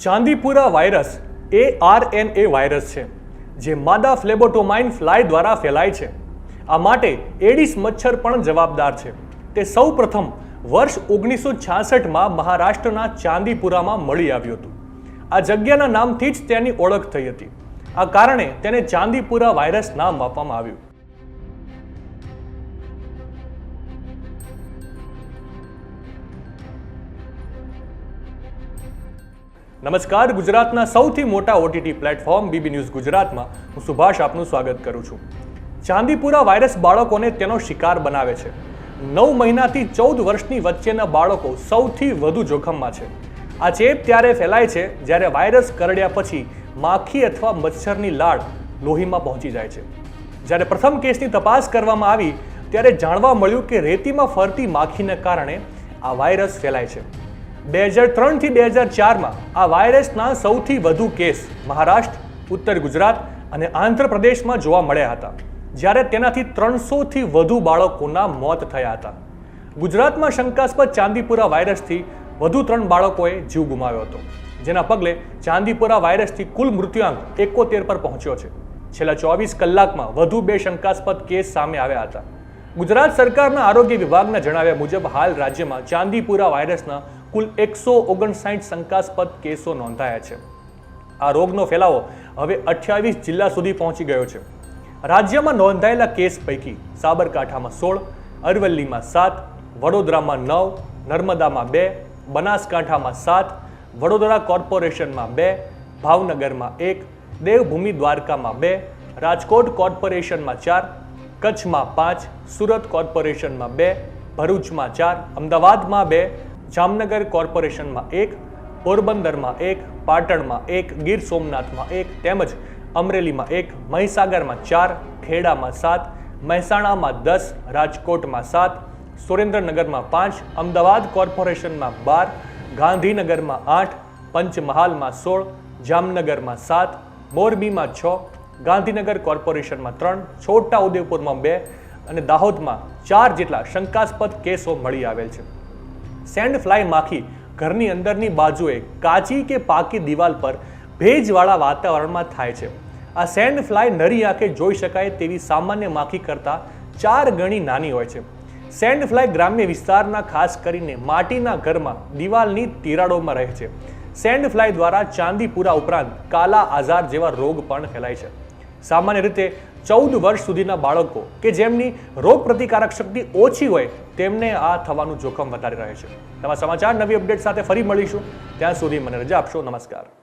Chandipura virus એ RNA virus છે, જે માદા ફ્લેબોટોમાઇન ફ્લાય દ્વારા ફેલાય છે. આ માટે એડિસ મચ્છર પણ જવાબદાર છે. તે સૌ પ્રથમ વર્ષ ઓગણીસો છાસઠમાં મહારાષ્ટ્રના ચાંદીપુરામાં મળી આવ્યું હતું. આ જગ્યાના નામથી જ તેની ઓળખ થઈ હતી. આ કારણે તેને ચાંદીપુરા વાયરસ નામ આપવામાં આવ્યું. નમસ્કાર, ગુજરાતના સૌથી મોટા ઓટીટી પ્લેટફોર્મ બીબી ન્યૂઝ ગુજરાતમાં હું સુભાષ આપનું સ્વાગત કરું છું. ચાંદીપુરા વાયરસ બાળકોને તેનો શિકાર બનાવે છે. નવ મહિનાથી ચૌદ વર્ષની વચ્ચેના બાળકો સૌથી વધુ જોખમમાં છે. આ ચેપ ત્યારે ફેલાય છે જ્યારે વાયરસ કરડ્યા પછી માખી અથવા મચ્છરની લાળ લોહીમાં પહોંચી જાય છે. જ્યારે પ્રથમ કેસની તપાસ કરવામાં આવી, ત્યારે જાણવા મળ્યું કે રેતીમાં ફરતી માખીને કારણે આ વાયરસ ફેલાય છે. બે હજાર ત્રણથી બે હજાર ચારમાં આ વાયરસના સૌથી વધુ કેસ મહારાષ્ટ્ર, ઉત્તર ગુજરાત અને આંધ્રપ્રદેશમાં જોવા મળ્યા હતા, જ્યારે તેનાથી ત્રણસોથી વધુ બાળકોના મોત થયા હતા. ગુજરાતમાં શંકાસ્પદ ચાંદીપુરા વાયરસથી વધુ ત્રણ બાળકોએ જીવ ગુમાવ્યો હતો, જેના પગલે ચાંદીપુરા વાયરસથી કુલ મૃત્યુઆંક એકોતેર પર પહોંચ્યો છે. છેલ્લા ચોવીસ કલાકમાં વધુ બે શંકાસ્પદ કેસ સામે આવ્યા હતા. ગુજરાત સરકારના આરોગ્ય વિભાગના જણાવ્યા મુજબ હાલ રાજ્યમાં ચાંદીપુરા વાયરસના કુલ એકસો ઓગણસાઠ શંકાસ્પદ કેસો નોંધાયા છે. આ રોગનો ફેલાવો હવે અઠ્યાવીસ જિલ્લા સુધી પહોંચી ગયો છે. રાજ્યમાં નોંધાયેલા કેસ પૈકી સાબરકાંઠામાં સોળ, અરવલ્લીમાં સાત, વડોદરામાં નવ, નર્મદામાં બે, બનાસકાંઠામાં સાત, વડોદરા કોર્પોરેશનમાં બે, ભાવનગરમાં એક, દેવભૂમિ દ્વારકામાં બે, રાજકોટ કોર્પોરેશનમાં ચાર, કચ્છમાં પાંચ, સુરત કોર્પોરેશનમાં બે, ભરૂચમાં ચાર, અમદાવાદમાં બે જામનગર કોર્પોરેશનમાં એક, પોરબંદરમાં એક, પાટણમાં એક, ગીર સોમનાથમાં એક, તેમજ અમરેલીમાં એક, મહીસાગરમાં ચાર, ખેડામાં સાત, મહેસાણામાં દસ, રાજકોટમાં સાત, સુરેન્દ્રનગરમાં પાંચ, અમદાવાદ કોર્પોરેશનમાં બાર, ગાંધીનગરમાં આઠ, પંચમહાલમાં સોળ, જામનગરમાં સાત, મોરબીમાં છ, ગાંધીનગર કોર્પોરેશનમાં ત્રણ, છોટા ઉદેપુરમાં બે અને દાહોદમાં ચાર જેટલા શંકાસ્પદ કેસો મળી આવેલ છે. સેન્ડ ફ્લાય માખી ઘરની અંદરની બાજુએ કાચી કે પાકી દિવાલ પર ભેજવાળા વાતાવરણમાં થાય છે. આ સેન્ડ ફ્લાય નરી આંખે જોઈ શકાય તેવી સામાન્ય માખી કરતાં ચાર ગણી નાની હોય છે. સેન્ડ ફ્લાય ગ્રામ્ય વિસ્તારના ખાસ કરીને માટીના ઘરમાં દિવાલની તિરાડોમાં રહે છે. સેન્ડ ફ્લાય દ્વારા ચાંદીપુરા ઉપરાંત કાલા આઝાર જેવા રોગ પણ ફેલાય છે. સામાન્ય રીતે ચૌદ વર્ષ સુધીના બાળકો કે જેમની રોગ પ્રતિકારક શક્તિ ઓછી હોય તેમને આ થવાનું જોખમ વધારે રહે છે. નવા સમાચાર, નવી અપડેટ સાથે ફરી મળીશું. ત્યાં સુધી મને રજા આપશો. નમસ્કાર.